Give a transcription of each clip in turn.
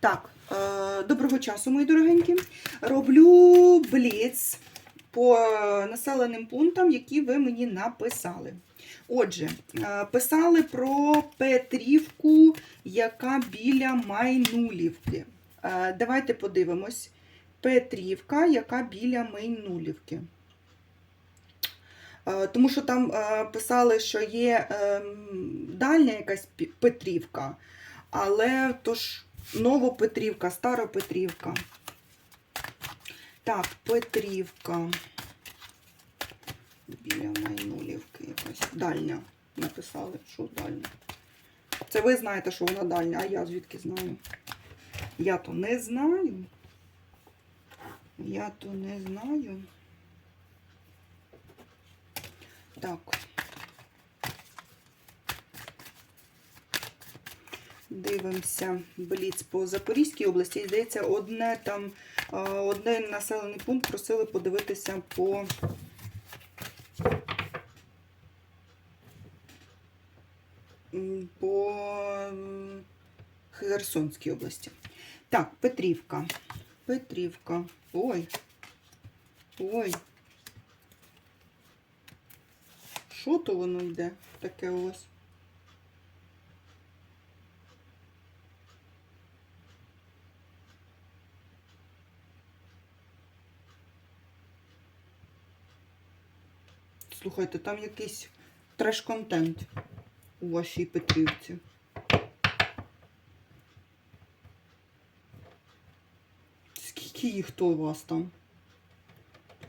Так, е, доброго часу, мої дорогенькі. Роблю бліц по населеним пунктам, які ви мені написали. Отже, е, писали про Петрівку, яка біля Майнулівки. Е, Давайте подивимось. Петрівка, яка біля Майнулівки. Тому що там писали, що є ем, дальня якась Петрівка, але то ж Новопетрівка, Старопетрівка. Так, Петрівка. Біля Майнулівки якась дальня. Написали, що дальня. Це ви знаєте, що вона дальня, а я звідки знаю? Я то не знаю. Я то не знаю. Так. Дивимося бліц по Запорізькій області. І, Здається, одне там, е, один населений пункт просили подивитися по по Херсонській області. Так, Петрівка. Петрівка. Ой. Ой. Що то воно йде? Таке ось. Слухайте, там якийсь треш-контент у вашій Петрівці. Скільки їх то у вас там?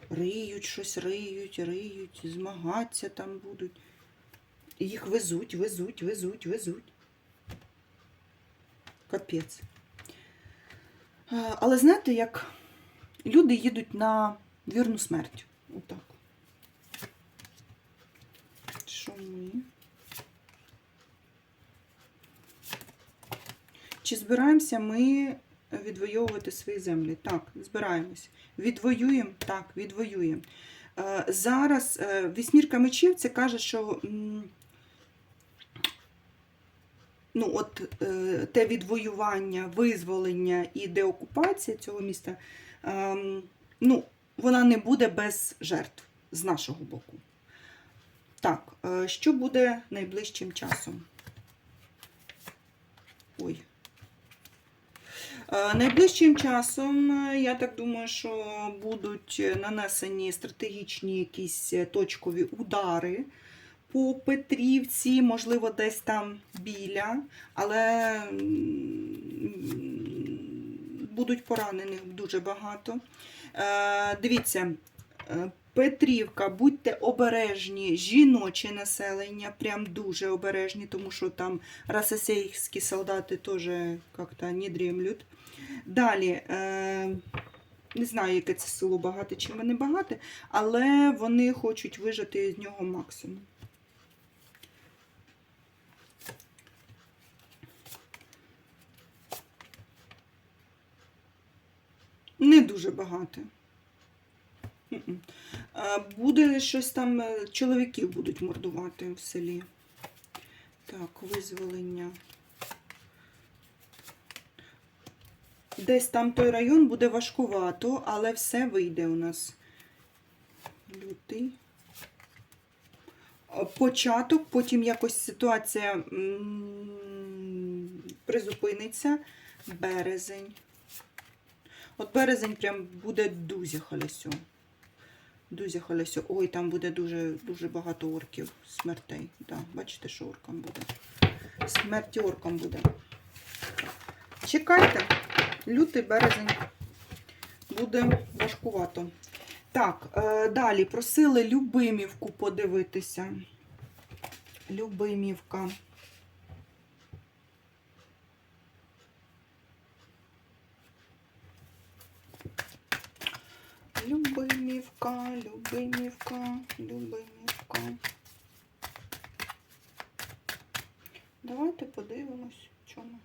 Риють щось, риють, риють, змагатися там будуть. Їх везуть, везуть, везуть, везуть. Капець. Але знаєте, як люди їдуть на вірну смерть. Отак. Що? Чи збираємося ми відвоювати свої землі? Так, збираємось. Відвоюємо? Так, відвоюємо. Е, Зараз е, вісьмірка мечів це каже, що ну, от, е, те відвоювання, визволення і деокупація цього міста, ем, ну, вона не буде без жертв з нашого боку. Так, е, що буде найближчим часом? Ой. Е, Найближчим часом, е, я так думаю, що будуть нанесені стратегічні якісь точкові удари по Петрівці, можливо, десь там біля, але будуть поранених дуже багато. Дивіться, Петрівка, будьте обережні, жіноче населення, прям дуже обережні, тому що там російські солдати теж як-то не дремлють. Далі, е, не знаю, яке це село багате чи не багате, але вони хочуть вижати з нього максимум. Не дуже багато. Буде щось там, е, чоловіків будуть мордувати в селі. Так, визволення. Десь там той район буде важкувато, але все вийде у нас. Лютий. Початок, потім якось ситуація призупиниться. Березень. От березень прям буде дуже халясю. Дуже халясю. Ой, там буде дуже, дуже багато орків, смертей. Да, бачите, що оркам буде. Смерті оркам буде. Чекайте, лютий березень буде важкувато. Так, е, далі просили Любимівку подивитися. Любимівка. Любимівка, Любимівка, Любимівка. Давайте подивимось, чому.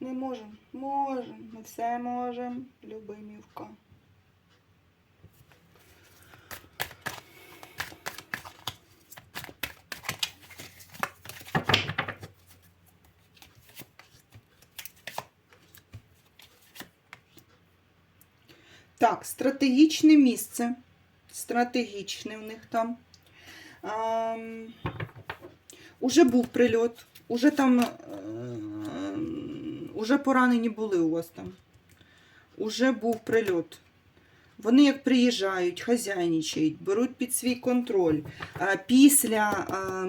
Не можемо. Можемо. Ми все можемо. Любимівка. Так, стратегічне місце. Стратегічне в них там. Ам, уже був прильот, уже там е, уже поранені були у вас там. Уже був прильот. Вони як приїжджають, хазяйничають, беруть під свій контроль. А після а,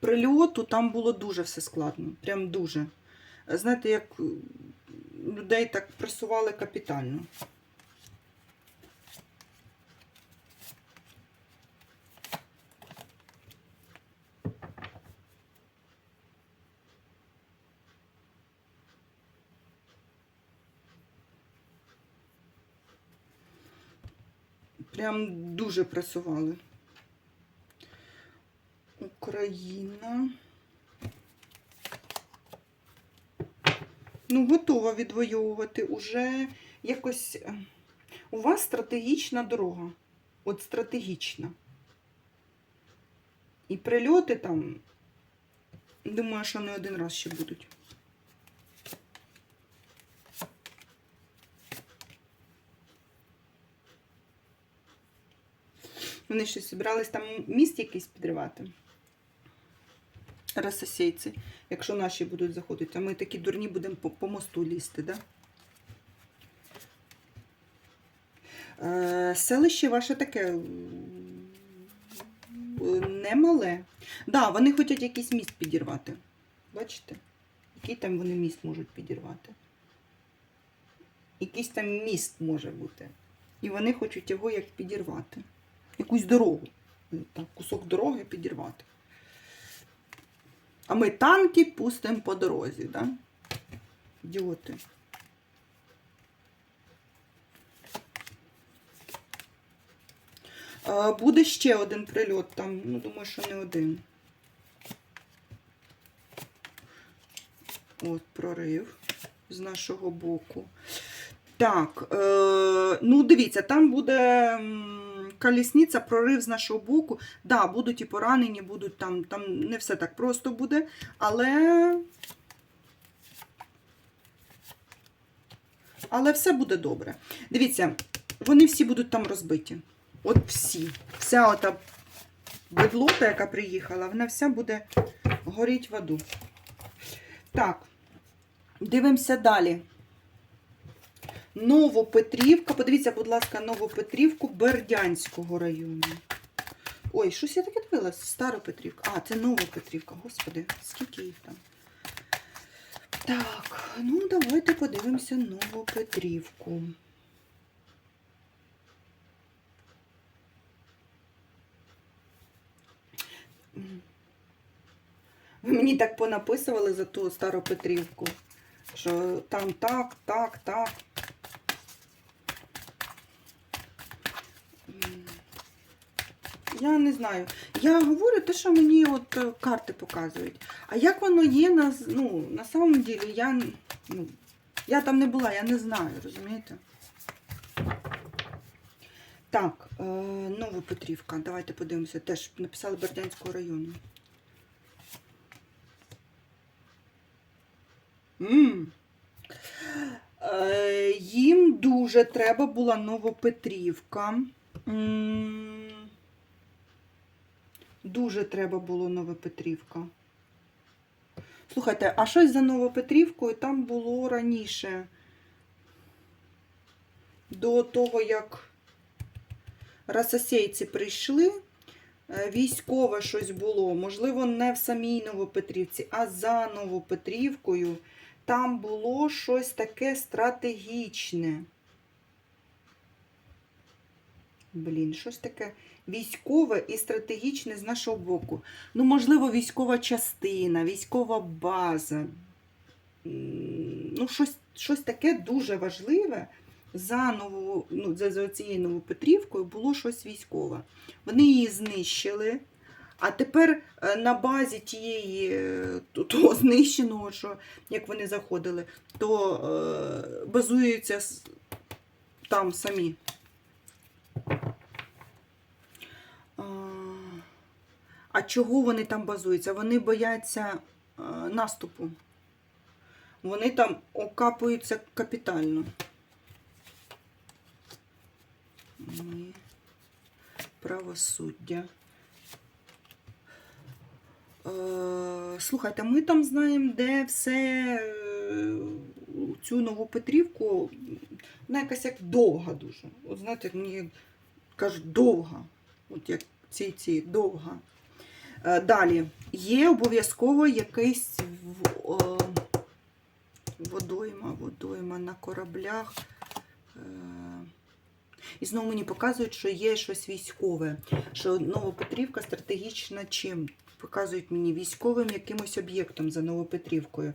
прильоту там було дуже все складно. Прям дуже. Знаєте, як людей так пресували капітально. Прям дуже пресували. Україна. Ну, готова відвоювати. Уже якось е, у вас стратегічна дорога. От стратегічна. І прильоти там, думаю, що не один раз ще будуть. Вони щось зібрались там міст якийсь підривати. Рососейці, якщо наші будуть заходити, а ми такі дурні будемо по, по мосту лізти, да? Е, селище ваше таке немале. Да, вони хочуть якийсь міст підірвати. Бачите? Який там вони міст можуть підірвати? Якийсь там міст може бути. І вони хочуть його як підірвати. Якусь дорогу. Так, кусок дороги підірвати. А ми танки пустимо по дорозі, да? Ідіоти. Е, Буде ще один прильот там. Ну, думаю, що не один. От прорив з нашого боку. Так, е, ну дивіться, там буде колісниця, прорив з нашого боку. Да, будуть і поранені, будуть там, там не все так просто буде, але. Але все буде добре. Дивіться, вони всі будуть там розбиті. От всі. Вся ота бедлота, яка приїхала, вона вся буде горіть в аду. Так, дивимося далі. Новопетрівка. Подивіться, будь ласка, Новопетрівку Бердянського району. Ой, щось я таке дивилась. Старопетрівка. А, це Новопетрівка. Господи, скільки їх там? Так, ну давайте подивимося Новопетрівку. Ви мені так понаписували за ту Старопетрівку, що там так, так, так. Я не знаю. Я говорю те, що мені от е, карти показують. А як воно є на, ну, на самом деле, я, ну, я там не була, я не знаю, розумієте? Так, е, Новопетрівка. Давайте подивимося. Теж написали Бердянського району. М. Е, їм дуже треба була Новопетрівка. М. Дуже треба було Новопетрівка. Слухайте, а щось за Новопетрівкою там було раніше. До того, як расосейці прийшли, е, військове щось було. Можливо, не в самій Новопетрівці, а за Новопетрівкою. Там було щось таке стратегічне. Блін, щось таке військове і стратегічне з нашого боку. Ну, можливо, військова частина, військова база. Ну, щось, щось таке дуже важливе. За, нову, ну, за, за цією Новопетрівкою було щось військове. Вони її знищили. А тепер е, на базі тієї е, того знищеного, що як вони заходили, то е, базуються там самі. А, чого вони там базуються? Вони бояться е, наступу. Вони там окапуються капітально. Ми правосуддя. Е, слухайте, ми там знаємо, де все е, цю нову Петрівку. Вона якась як довга дуже. От знаєте, мені кажуть, довга. От як ці ці довга. Е, далі. Є обов'язково якийсь водойма, водойма на кораблях. Е, І знову мені показують, що є щось військове, що Новопетрівка стратегічна чим? Показують мені військовим якимось об'єктом за Новопетрівкою.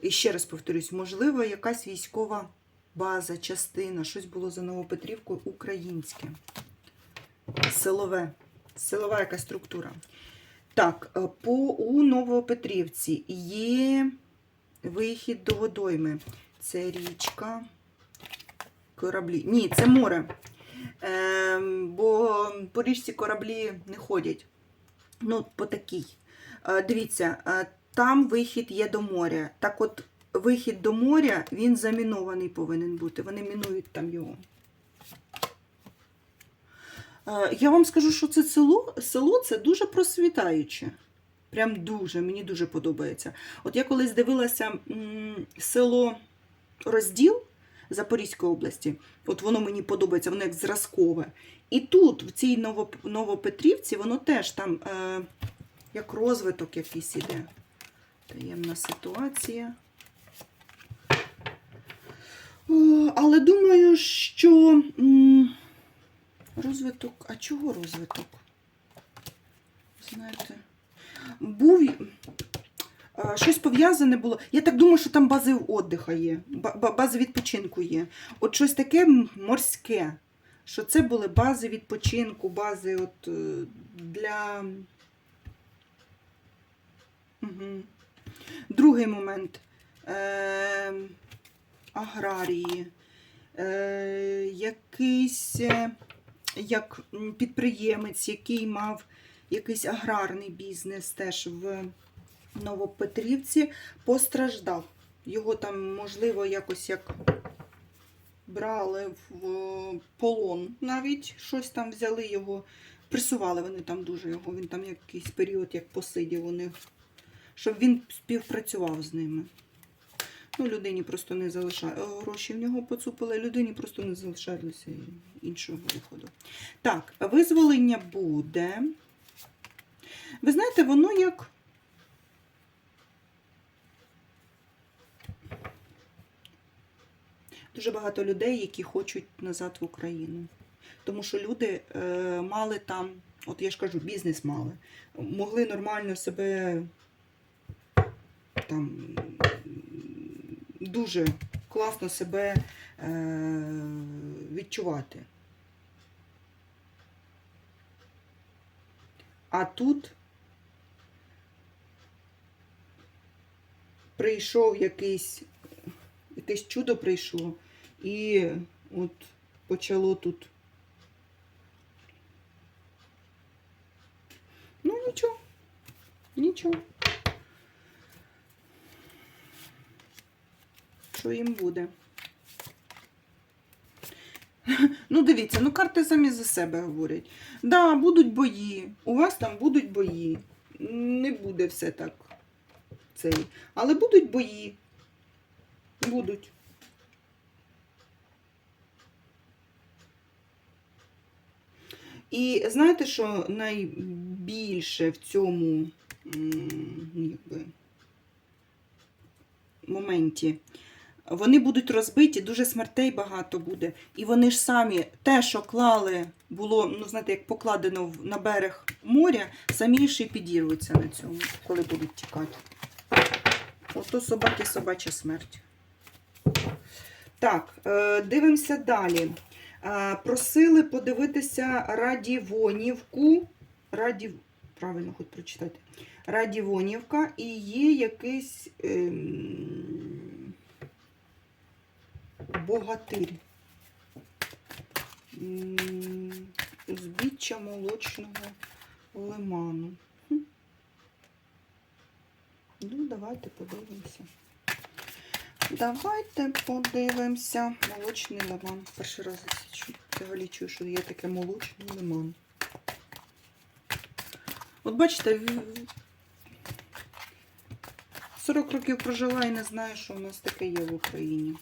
І ще раз повторюсь, можливо, якась військова база, частина, щось було за Новопетрівкою українське. Силове. Силова якась структура. Так, е, по у Новопетрівці є вихід до водойми. Це річка, кораблі. Ні, це море. Ем, бо по річці кораблі не ходять. Ну, по такій. Е, дивіться, е, там вихід є до моря. Так от, вихід до моря, він замінований повинен бути. Вони мінують там його. Я вам скажу, що це село, село це дуже просвітаюче. Прям дуже, мені дуже подобається. От я колись дивилася село Розділ Запорізької області, от воно мені подобається, воно як зразкове. І тут, в цій Новопетрівці, воно теж там е, як розвиток якийсь іде. Таємна ситуація. О, але думаю, що м, розвиток. А чого розвиток? Знаєте, був щось пов'язане було. Я так думаю, що там бази віддиха є, ба- ба- бази відпочинку є. От щось таке морське. Що це були бази відпочинку, бази от, е, для. Угу. Другий момент. Е, аграрії. Е, якийсь е, як підприємець, який мав якийсь аграрний бізнес теж в Новопетрівці, постраждав. Його там, можливо, якось як брали в полон навіть, щось там взяли його, пресували вони там дуже його, він там якийсь період як посидів у них, щоб він співпрацював з ними. Ну, людині просто не залишає. Гроші в нього поцупили, людині просто не залишалося іншого виходу. Так, визволення буде. Ви знаєте, воно як. Дуже багато людей, які хочуть назад в Україну. Тому що люди е, мали там, от я ж кажу, бізнес мали, могли нормально себе там дуже класно себе е, відчувати. А тут прийшов якийсь, якесь чудо прийшло, і от почало тут. Ну, нічого, нічого. Що їм буде? Ну, дивіться, ну карти самі за себе говорять. Да, будуть бої. У вас там будуть бої. Не буде все так. Цей. Але будуть бої. Будуть. І знаєте, що найбільше в цьому ну, якби, моменті? Вони будуть розбиті, дуже смертей багато буде. І вони ж самі те, що клали, було, ну знаєте, як покладено на берег моря, самі ж і підірвуться на цьому, коли будуть тікати. Ото собаки собача смерть. Так, е, дивимося далі. Е, Просили подивитися Радівонівку. Радів... Правильно, хоч прочитати. Радівонівка і є якийсь ем... богатир. М, Узбіччя молочного лиману. Ну, давайте подивимося. Давайте подивимося. Молочний лиман. Перший раз чую. взагалі чую, що є таке молочний лимон. От бачите, 40 років прожила і не знаю, що у нас таке є в Україні.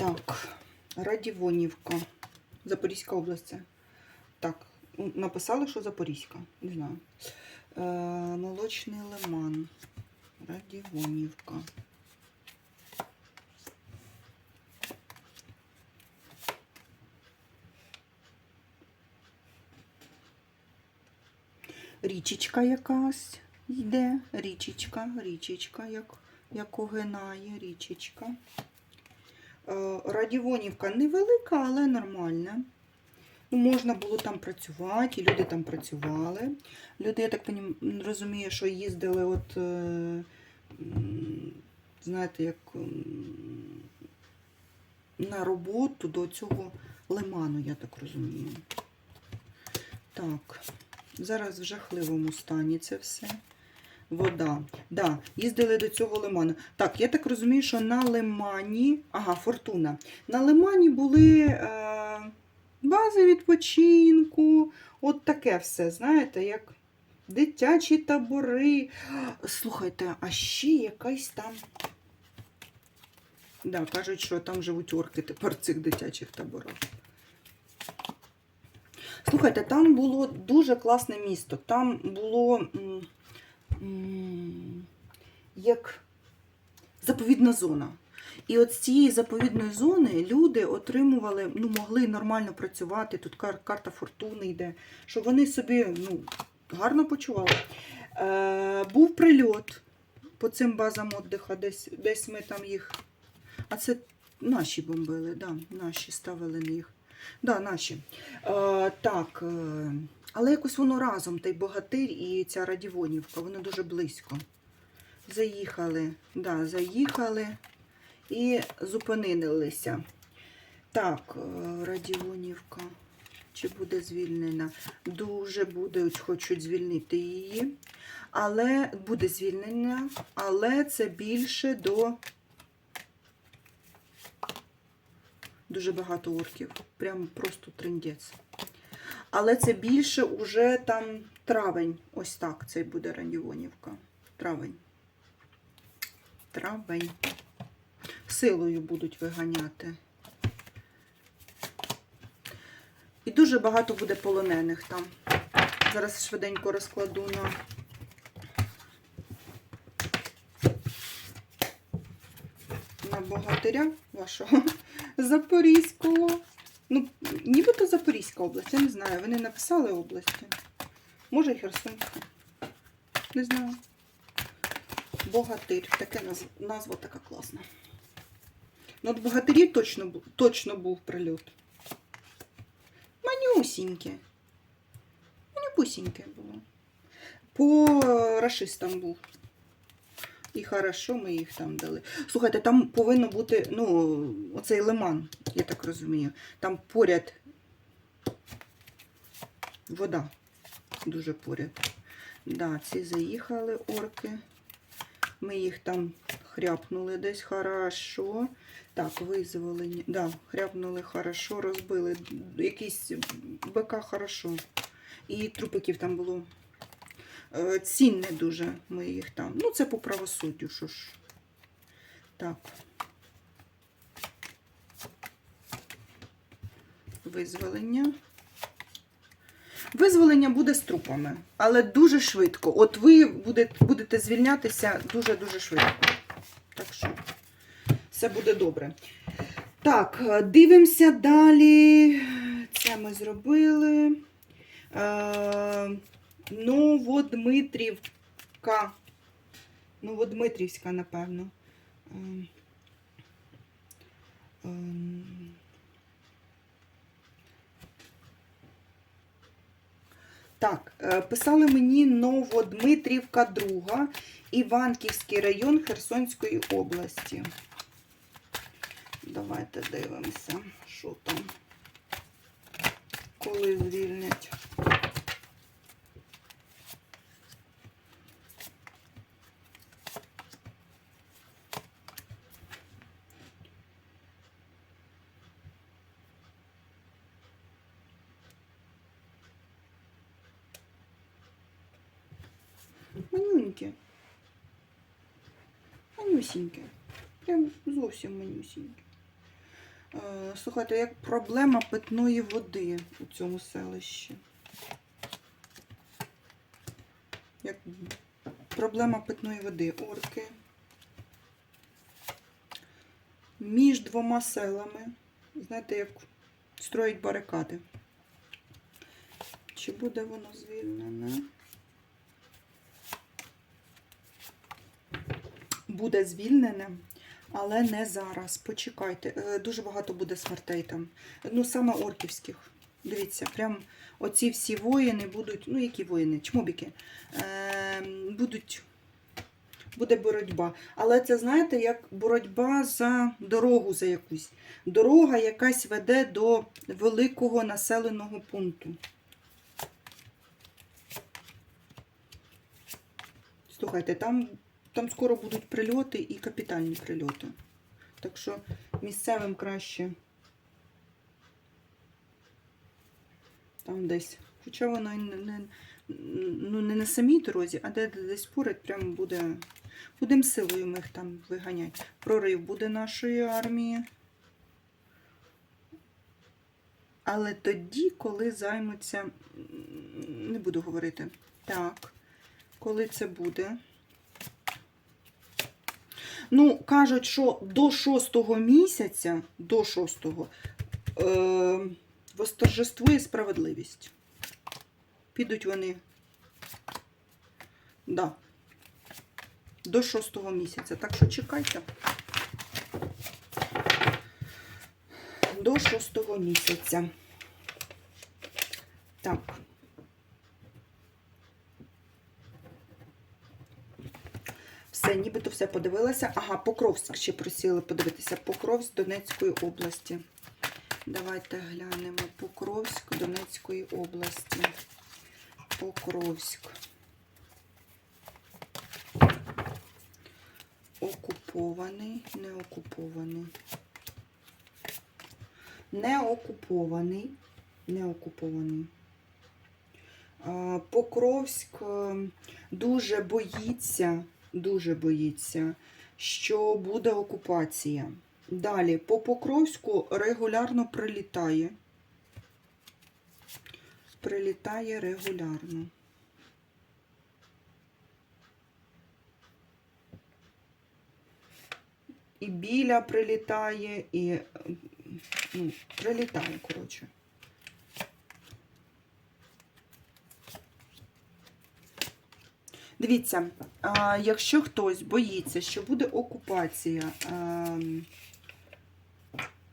Так, Радівонівка. Запорізька область. Так, м, написали, що Запорізька. Не знаю. Е, молочний лиман. Радівонівка. Річечка якась йде. Річечка, річечка, як, як огинає, річечка. Е, Радівонівка невелика, але нормальна. Ну, можна було там працювати, і люди там працювали. Люди, я так розумію, що їздили, от, е, знаєте, як на роботу до цього лиману, я так розумію. Так, зараз в жахливому стані це все. Вода. Да, їздили до цього лиману. Так, я так розумію, що на лимані, ага, фортуна. На лимані були е, бази відпочинку, от таке все, знаєте, як дитячі табори. Слухайте, а ще якась там. Да, кажуть, що там живуть орки тепер цих дитячих таборах. Слухайте, там було дуже класне місто. Там було як заповідна зона. І от з цієї заповідної зони люди отримували, ну, могли нормально працювати. Тут кар- карта фортуни йде, щоб вони собі ну, гарно почували. Е, був прильот по цим базам віддиха, десь, десь ми там їх. А це наші бомбили, да, наші ставили їх. Да, наші. Е, так, е, але якось воно разом, той богатир і ця Радівонівка, вони дуже близько. Заїхали, да, заїхали і зупинилися. Так, е, Радіонівка. Чи буде звільнена? Дуже будуть, хочуть звільнити її. Але буде звільнення, але це більше до дуже багато орків. Прям просто трендець. Але це більше уже там травень. Ось так це буде Радіонівка. Травень. Травень. Силою будуть виганяти. І дуже багато буде полонених там. Зараз швиденько розкладу на. На богатиря вашого Запорізького. Ну, нібито Запорізька область, я не знаю. Вони написали області. Може, Херсонська. Не знаю. Богатир. Таке наз- назва така класна. Ну, от богатирів точно, точно був прильот. Манюсіньке. Манюпусіньке було. По рашистам був. І хорошо, ми їх там дали. Слухайте, там повинно бути, ну, оцей лиман, я так розумію. Там поряд вода. Дуже поряд. Да, ці заїхали орки. Ми їх там хряпнули десь хорошо. Так, визволені. Да, хряпнули хорошо, розбили. Якісь БК хорошо. І трупиків там було. Е, Цінне дуже ми їх там. Ну, це по правосуддю, що ж. Так. Визволення. Визволення буде з трупами, але дуже швидко. От ви будете, звільнятися дуже-дуже швидко. Так що все буде добре. Так, е, дивимося далі. Це ми зробили. Новодмитрівка. Новодмитрівська, напевно. Ем, ем. Так, е, писали мені Новодмитрівка 2, Іванківський район Херсонської області. Давайте дивимося, що там, коли звільнять. Манюньке. Манюсіньке. Прям зовсім манюсіньке. Е, Слухайте, як проблема питної води у цьому селищі. Як проблема питної води. Орки. Між двома селами. Знаєте, як строїть барикади. Чи буде воно звільнене? Буде звільнене, але не зараз. Почекайте. Е, Дуже багато буде смертей там. Ну, саме орківських. Дивіться, прям оці всі воїни будуть. Ну, які воїни? Чмобіки. Е, будуть. Буде боротьба. Але це, знаєте, як боротьба за дорогу за якусь. Дорога якась веде до великого населеного пункту. Слухайте, там, там скоро будуть прильоти і капітальні прильоти. Так що місцевим краще там десь. Хоча воно не, не, ну, не на самій дорозі, а де десь поряд прямо буде. Будемо силою ми їх там виганяти. Прорив буде нашої армії. Але тоді, коли займуться, не буду говорити. Так, коли це буде? Ну, кажуть, що до шостого місяця, до шостого, е, восторжествує справедливість. Підуть вони. Да. До шостого місяця. Так що чекайте. До шостого місяця. Так. Все, нібито все подивилася. Ага, Покровськ ще просили подивитися. Покровськ Донецької області. Давайте глянемо. Покровськ Донецької області. Покровськ. Окупований, не окупований. Не окупований. Не окупований. Покровськ е, дуже боїться, дуже боїться, що буде окупація. Далі, по Покровську регулярно прилітає. Прилітає регулярно. І біля прилітає, і ну, прилітає, коротше. Дивіться, якщо хтось боїться, що буде окупація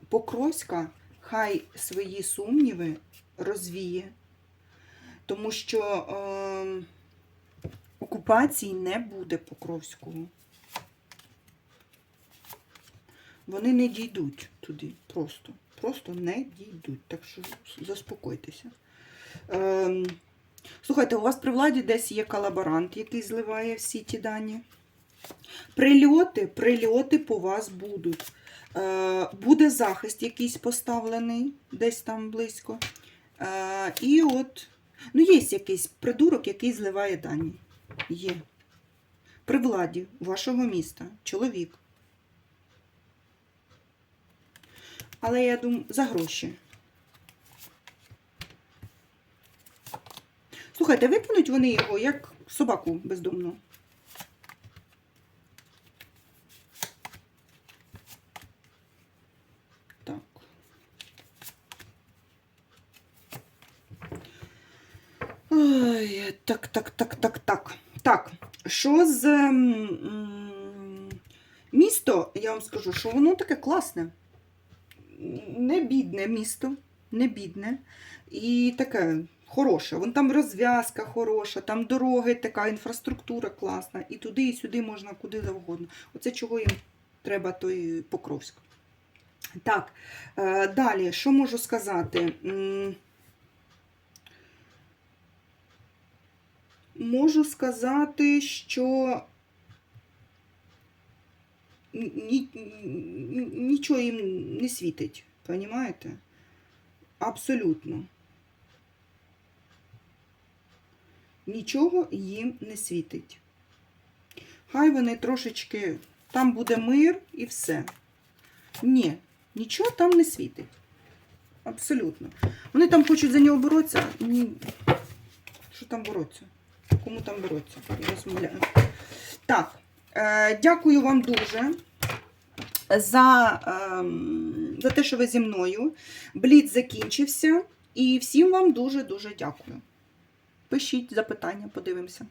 Покровська, хай свої сумніви розвіє, тому що окупації не буде Покровського. Вони не дійдуть туди просто. Просто не дійдуть. Так що заспокойтеся. Слухайте, у вас при владі десь є колаборант, який зливає всі ті дані. Прильоти, прильоти по вас будуть. Е, буде захист якийсь поставлений, десь там близько. Е, і от, ну, є якийсь придурок, який зливає дані. Є. При владі вашого міста. Чоловік. Але я думаю, за гроші. Слухайте, викинуть вони його як собаку бездомну. Так. Ой, так, так, так, так, так. Так, що з м, місто, я вам скажу, що воно таке класне не бідне місто, не бідне. І таке хороше. Вон там розв'язка хороша, там дороги, така інфраструктура класна. І туди, і сюди можна куди завгодно. Оце чого їм треба, той Покровськ. Так, е, далі, що можу сказати? Можу сказати, що ні, ні- нічого їм не світить, розумієте? Абсолютно. Нічого їм не світить. Хай вони трошечки, там буде мир і все. Ні, нічого там не світить. Абсолютно. Вони там хочуть за нього боротися. Ні. Що там боротися? Кому там боротися? Я розмовляю. Так, е, дякую вам дуже за, ем, за те, що ви зі мною. Бліц закінчився. І всім вам дуже-дуже дякую. Пишіть запитання, подивимося.